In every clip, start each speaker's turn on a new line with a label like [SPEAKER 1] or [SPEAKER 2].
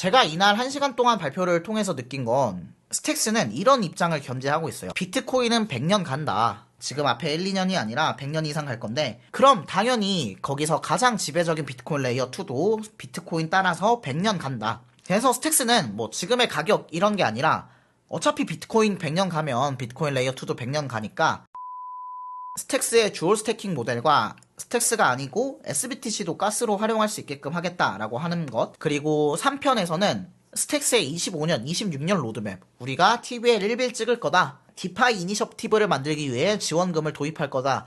[SPEAKER 1] 제가 이날 1시간 동안 발표를 통해서 느낀 건 스택스는 이런 입장을 견제하고 있어요. 비트코인은 100년 간다. 지금 앞에 1, 2년이 아니라 100년 이상 갈 건데 그럼 당연히 거기서 가장 지배적인 비트코인 레이어 2도 비트코인 따라서 100년 간다. 그래서 스택스는 뭐 지금의 가격 이런 게 아니라 어차피 비트코인 100년 가면 비트코인 레이어 2도 100년 가니까 스택스의 주얼 스태킹 모델과 스택스가 아니고 SBTC도 가스로 활용할 수 있게끔 하겠다라고 하는 것. 그리고 3편에서는 스택스의 25년, 26년 로드맵. 우리가 TVL 1빌 찍을 거다. 디파이 이니셔티브를 만들기 위해 지원금을 도입할 거다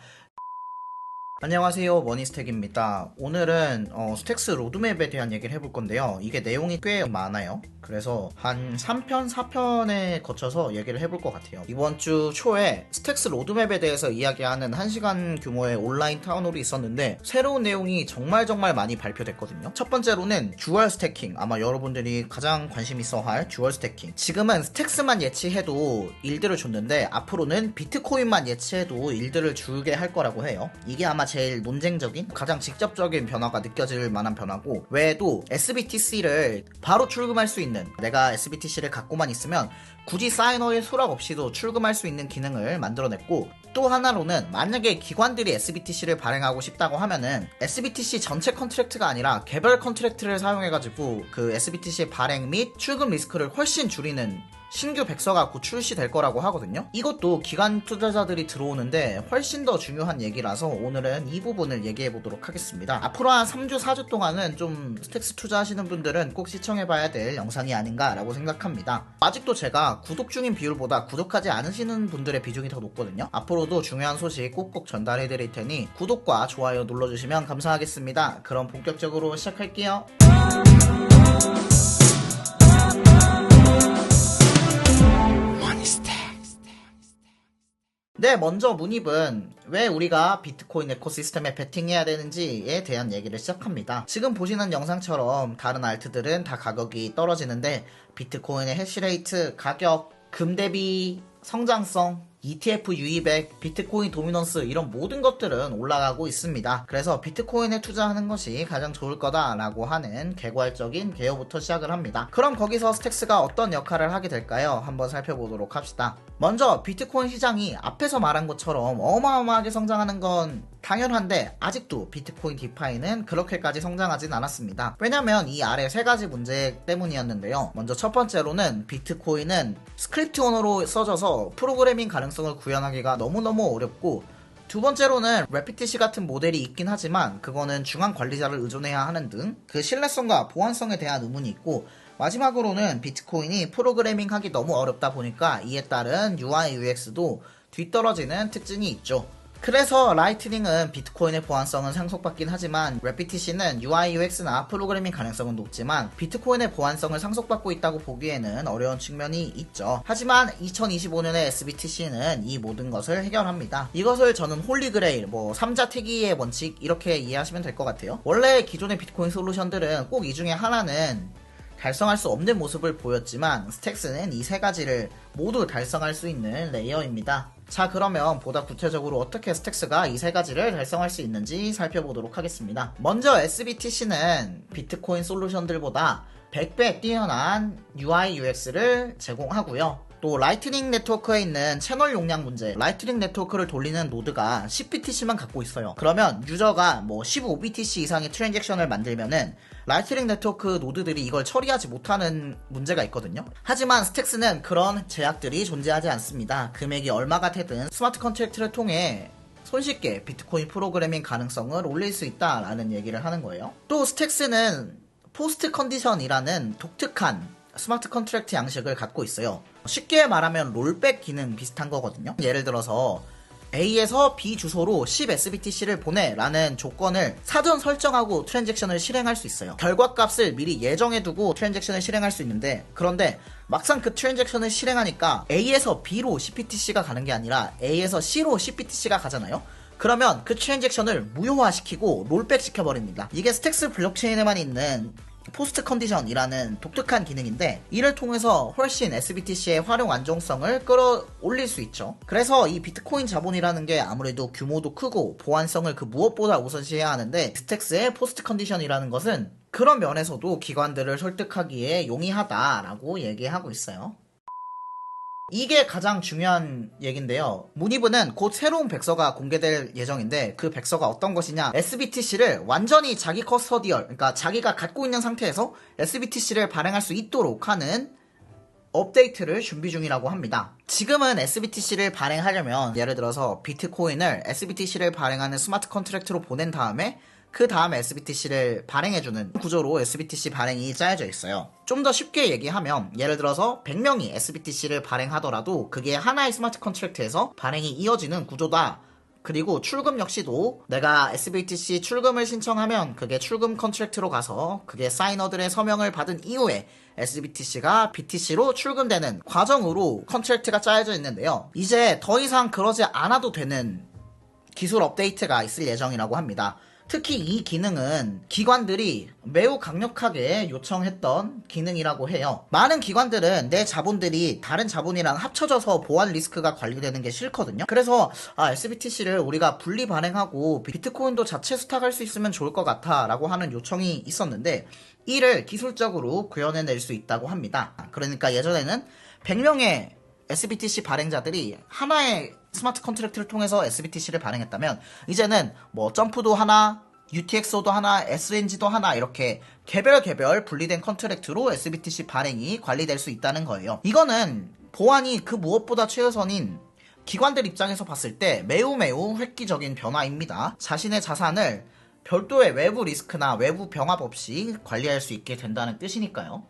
[SPEAKER 1] 안녕하세요 머니스택입니다. 오늘은 어, 스택스 로드맵에 대한 얘기를 해볼 건데요. 이게 내용이 꽤 많아요. 그래서 한 3편 4편에 거쳐서 얘기를 해볼 것 같아요. 이번 주 초에 스택스 로드맵에 대해서 이야기하는 1시간 규모의 온라인 타운홀이 있었는데 새로운 내용이 정말 정말 많이 발표됐거든요. 첫 번째로는 주얼 스태킹. 아마 여러분들이 가장 관심 있어 할 주얼 스태킹. 지금은 스택스만 예치해도 일들을 줬는데 앞으로는 비트코인만 예치해도 일들을 주게 할 거라고 해요. 이게 아마 제일 논쟁적인 가장 직접적인 변화가 느껴질 만한 변화고 외에도 SBTC를 바로 출금할 수 있는 내가 SBTC를 갖고만 있으면 굳이 사이너의 수락 없이도 출금할 수 있는 기능을 만들어냈고 또 하나로는 만약에 기관들이 SBTC를 발행하고 싶다고 하면은 SBTC 전체 컨트랙트가 아니라 개별 컨트랙트를 사용해가지고 그 SBTC 발행 및 출금 리스크를 훨씬 줄이는 신규 백서가 곧 출시될 거라고 하거든요. 이것도 기관 투자자들이 들어오는데 훨씬 더 중요한 얘기라서 오늘은 이 부분을 얘기해 보도록 하겠습니다. 앞으로 한 3주, 4주 동안은 좀 스택스 투자하시는 분들은 꼭 시청해 봐야 될 영상이 아닌가라고 생각합니다. 아직도 제가 구독 중인 비율보다 구독하지 않으시는 분들의 비중이 더 높거든요. 앞으로도 중요한 소식 꼭꼭 전달해 드릴 테니 구독과 좋아요 눌러주시면 감사하겠습니다. 그럼 본격적으로 시작할게요. 네, 먼저 문입은 왜 우리가 비트코인 에코시스템에 베팅해야 되는지에 대한 얘기를 시작합니다. 지금 보시는 영상처럼 다른 알트들은 다 가격이 떨어지는데 비트코인의 해시레이트, 가격, 금 대비 성장성, ETF 유입액, 비트코인 도미넌스 이런 모든 것들은 올라가고 있습니다. 그래서 비트코인에 투자하는 것이 가장 좋을 거다라고 하는 개괄적인 개요부터 시작을 합니다. 그럼 거기서 스택스가 어떤 역할을 하게 될까요? 한번 살펴보도록 합시다. 먼저 비트코인 시장이 앞에서 말한 것처럼 어마어마하게 성장하는 건 당연한데 아직도 비트코인 디파이는 그렇게까지 성장하진 않았습니다. 왜냐면 이 아래 세 가지 문제 때문이었는데요. 먼저 첫 번째로는 비트코인은 스크립트 언어로 써져서 프로그래밍 가능성 을 구현하기가 너무너무 어렵고 두 번째로는 레피티시 같은 모델이 있긴 하지만 그거는 중앙 관리자를 의존해야 하는 등 그 신뢰성과 보안성에 대한 의문이 있고 마지막으로는 비트코인이 프로그래밍 하기 너무 어렵다 보니까 이에 따른 UI UX도 뒤떨어지는 특징이 있죠. 그래서 라이트닝은 비트코인의 보안성은 상속받긴 하지만 레피티시는 UI UX나 프로그래밍 가능성은 높지만 비트코인의 보안성을 상속받고 있다고 보기에는 어려운 측면이 있죠. 하지만 2025년의 SBTC는 이 모든 것을 해결합니다. 이것을 저는 홀리그레일, 뭐 3자 태기의 원칙 이렇게 이해하시면 될 것 같아요. 원래 기존의 비트코인 솔루션들은 꼭 이 중에 하나는 달성할 수 없는 모습을 보였지만 스택스는 이 세 가지를 모두 달성할 수 있는 레이어입니다. 자 그러면 보다 구체적으로 어떻게 스택스가 이 세 가지를 달성할 수 있는지 살펴보도록 하겠습니다. 먼저 SBTC는 비트코인 솔루션들보다 100배 뛰어난 UI UX를 제공하고요. 또 라이트닝 네트워크에 있는 채널 용량 문제 라이트닝 네트워크를 돌리는 노드가 10BTC만 갖고 있어요 그러면 유저가 뭐 15BTC 이상의 트랜잭션을 만들면은 라이트닝 네트워크 노드들이 이걸 처리하지 못하는 문제가 있거든요 하지만 스택스는 그런 제약들이 존재하지 않습니다 금액이 얼마가 되든 스마트 컨트랙트를 통해 손쉽게 비트코인 프로그래밍 가능성을 올릴 수 있다라는 얘기를 하는 거예요 또 스택스는 포스트 컨디션이라는 독특한 스마트 컨트랙트 양식을 갖고 있어요. 쉽게 말하면 롤백 기능 비슷한 거거든요. 예를 들어서 A에서 B 주소로 10 SBTC를 보내라는 조건을 사전 설정하고 트랜잭션을 실행할 수 있어요. 결과 값을 미리 예정해두고 트랜잭션을 실행할 수 있는데 그런데 막상 그 트랜잭션을 실행하니까 A에서 B로 CPTC가 가는 게 아니라 A에서 C로 CPTC가 가잖아요. 그러면 그 트랜잭션을 무효화시키고 롤백 시켜버립니다. 이게 스택스 블록체인에만 있는 포스트 컨디션이라는 독특한 기능인데 이를 통해서 훨씬 SBTC의 활용 안정성을 끌어올릴 수 있죠. 그래서 이 비트코인 자본이라는 게 아무래도 규모도 크고 보안성을 그 무엇보다 우선시해야 하는데 스택스의 포스트 컨디션이라는 것은 그런 면에서도 기관들을 설득하기에 용이하다라고 얘기하고 있어요. 이게 가장 중요한 얘기인데요. 문희부는 곧 새로운 백서가 공개될 예정인데 그 백서가 어떤 것이냐? SBTC를 완전히 자기 커스터디얼, 그러니까 자기가 갖고 있는 상태에서 SBTC를 발행할 수 있도록 하는 업데이트를 준비 중이라고 합니다. 지금은 SBTC를 발행하려면 예를 들어서 비트코인을 SBTC를 발행하는 스마트 컨트랙트로 보낸 다음에 그 다음에 SBTC를 발행해주는 구조로 SBTC 발행이 짜여져 있어요. 좀 더 쉽게 얘기하면 예를 들어서 100명이 SBTC를 발행하더라도 그게 하나의 스마트 컨트랙트에서 발행이 이어지는 구조다. 그리고 출금 역시도 내가 SBTC 출금을 신청하면 그게 출금 컨트랙트로 가서 그게 사이너들의 서명을 받은 이후에 SBTC가 BTC로 출금되는 과정으로 컨트랙트가 짜여져 있는데요. 이제 더 이상 그러지 않아도 되는 기술 업데이트가 있을 예정이라고 합니다. 특히 이 기능은 기관들이 매우 강력하게 요청했던 기능이라고 해요. 많은 기관들은 내 자본들이 다른 자본이랑 합쳐져서 보안 리스크가 관리되는 게 싫거든요. 그래서 아, SBTC를 우리가 분리 발행하고 비트코인도 자체 수탁할 수 있으면 좋을 것 같아 라고 하는 요청이 있었는데 이를 기술적으로 구현해낼 수 있다고 합니다. 그러니까 예전에는 100명의 SBTC 발행자들이 하나의 스마트 컨트랙트를 통해서 SBTC를 발행했다면 이제는 뭐 점프도 하나, UTXO도 하나, SNG도 하나 이렇게 개별 개별 분리된 컨트랙트로 SBTC 발행이 관리될 수 있다는 거예요. 이거는 보안이 그 무엇보다 최우선인 기관들 입장에서 봤을 때 매우 매우 획기적인 변화입니다. 자신의 자산을 별도의 외부 리스크나 외부 병합 없이 관리할 수 있게 된다는 뜻이니까요.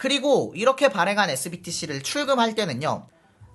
[SPEAKER 1] 그리고 이렇게 발행한 SBTC를 출금할 때는요.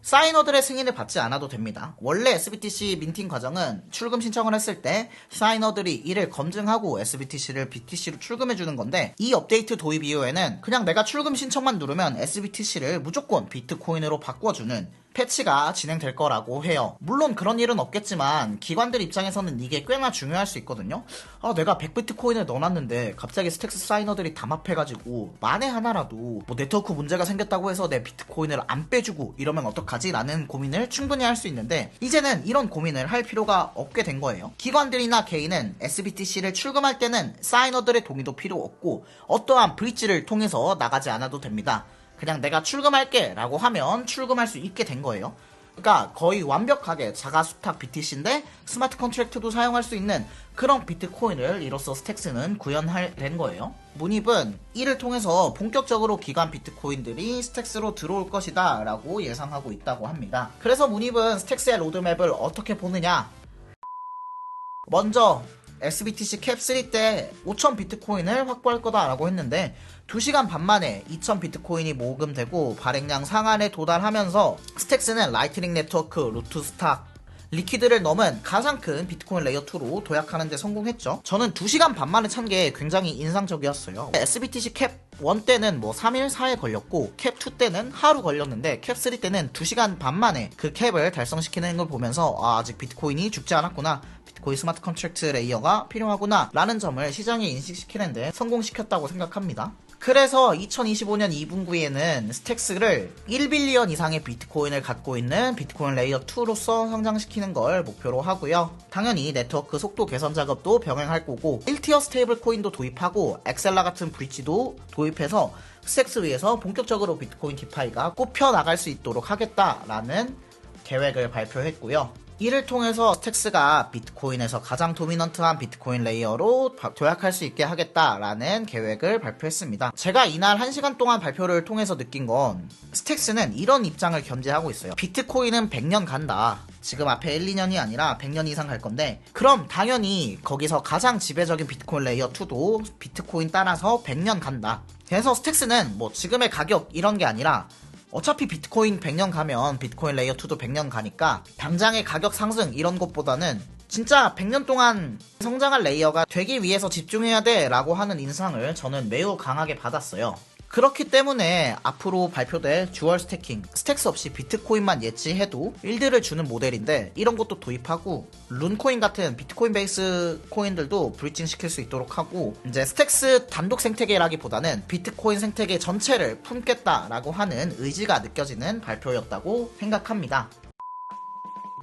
[SPEAKER 1] 사이너들의 승인을 받지 않아도 됩니다. 원래 SBTC 민팅 과정은 출금 신청을 했을 때 사이너들이 이를 검증하고 SBTC를 BTC로 출금해 주는 건데 이 업데이트 도입 이후에는 그냥 내가 출금 신청만 누르면 SBTC를 무조건 비트코인으로 바꿔주는 패치가 진행될 거라고 해요. 물론 그런 일은 없겠지만 기관들 입장에서는 이게 꽤나 중요할 수 있거든요. 아 내가 100비트 코인을 넣어놨는데 갑자기 스택스 사이너들이 담합해가지고 만에 하나라도 뭐 네트워크 문제가 생겼다고 해서 내 비트코인을 안 빼주고 이러면 어떡하지? 라는 고민을 충분히 할 수 있는데 이제는 이런 고민을 할 필요가 없게 된 거예요. 기관들이나 개인은 SBTC를 출금할 때는 사이너들의 동의도 필요 없고 어떠한 브릿지를 통해서 나가지 않아도 됩니다. 그냥 내가 출금할게 라고 하면 출금할 수 있게 된 거예요. 그러니까 거의 완벽하게 자가 수탁 BTC인데 스마트 컨트랙트도 사용할 수 있는 그런 비트코인을 이로써 스택스는 구현된 거예요. 문입은 이를 통해서 본격적으로 기관 비트코인들이 스택스로 들어올 것이다 라고 예상하고 있다고 합니다. 그래서 문입은 스택스의 로드맵을 어떻게 보느냐 먼저 SBTC 캡3 때 5,000 비트코인을 확보할 거다라고 했는데 2시간 반 만에 2,000 비트코인이 모금되고 발행량 상한에 도달하면서 스택스는 라이트닝 네트워크, 루트 스탁, 리퀴드를 넘은 가장 큰 비트코인 레이어 2로 도약하는 데 성공했죠. 저는 2시간 반 만에 찬 게 굉장히 인상적이었어요. SBTC 캡 1 때는 뭐 3일 4일 걸렸고 캡 2 때는 하루 걸렸는데 캡 3 때는 2시간 반 만에 그 캡을 달성시키는 걸 보면서 아, 아직 비트코인이 죽지 않았구나. 비트코인 스마트 컨트랙트 레이어가 필요하구나 라는 점을 시장에 인식시키는데 성공시켰다고 생각합니다. 그래서 2025년 2분기에는 스택스를 1빌리언 이상의 비트코인을 갖고 있는 비트코인 레이어 2로서 성장시키는 걸 목표로 하고요. 당연히 네트워크 속도 개선 작업도 병행할 거고 1티어 스테이블 코인도 도입하고 엑셀라 같은 브릿지도 도입해서 스택스 위에서 본격적으로 비트코인 디파이가 꼽혀 나갈 수 있도록 하겠다라는 계획을 발표했고요. 이를 통해서 스택스가 비트코인에서 가장 도미넌트한 비트코인 레이어로 도약할 수 있게 하겠다라는 계획을 발표했습니다. 제가 이날 1시간 동안 발표를 통해서 느낀 건 스택스는 이런 입장을 견제하고 있어요. 비트코인은 100년 간다. 지금 앞에 1, 2년이 아니라 100년 이상 갈 건데 그럼 당연히 거기서 가장 지배적인 비트코인 레이어 2도 비트코인 따라서 100년 간다. 그래서 스택스는 뭐 지금의 가격 이런 게 아니라 어차피 비트코인 100년 가면 비트코인 레이어 2도 100년 가니까 당장의 가격 상승 이런 것보다는 진짜 100년 동안 성장할 레이어가 되기 위해서 집중해야 돼 라고 하는 인상을 저는 매우 강하게 받았어요. 그렇기 때문에 앞으로 발표될 주얼 스태킹, 스택스 없이 비트코인만 예치해도 일들을 주는 모델인데 이런 것도 도입하고 룬코인 같은 비트코인 베이스 코인들도 브리징 시킬 수 있도록 하고 이제 스택스 단독 생태계라기보다는 비트코인 생태계 전체를 품겠다라고 하는 의지가 느껴지는 발표였다고 생각합니다.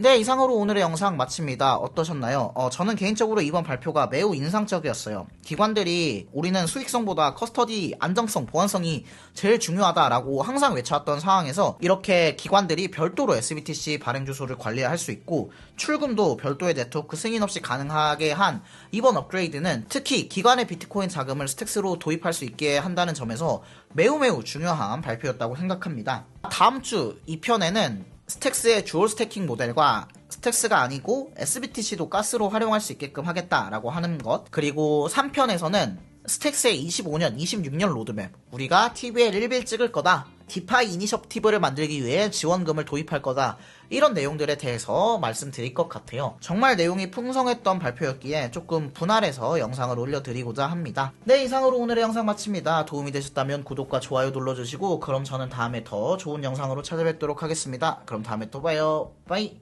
[SPEAKER 1] 네, 이상으로 오늘의 영상 마칩니다. 어떠셨나요? 어, 저는 개인적으로 이번 발표가 매우 인상적이었어요. 기관들이 우리는 수익성보다 커스터디, 안정성, 보안성이 제일 중요하다라고 항상 외쳐왔던 상황에서 이렇게 기관들이 별도로 SBTC 발행 주소를 관리할 수 있고 출금도 별도의 네트워크 승인 없이 가능하게 한 이번 업그레이드는 특히 기관의 비트코인 자금을 스택스로 도입할 수 있게 한다는 점에서 매우 매우 중요한 발표였다고 생각합니다. 다음 주 2편에는 스택스의 주얼 스태킹 모델과 스택스가 아니고 SBTC도 가스로 활용할 수 있게끔 하겠다라고 하는 것. 그리고 3편에서는 스택스의 25년, 26년 로드맵. 우리가 TVL 1빌 찍을 거다 디파이 이니셔티브를 만들기 위해 지원금을 도입할 거다. 이런 내용들에 대해서 말씀드릴 것 같아요. 정말 내용이 풍성했던 발표였기에 조금 분할해서 영상을 올려드리고자 합니다. 네 이상으로 오늘의 영상 마칩니다. 도움이 되셨다면 구독과 좋아요 눌러주시고 그럼 저는 다음에 더 좋은 영상으로 찾아뵙도록 하겠습니다. 그럼 다음에 또 봐요. 빠이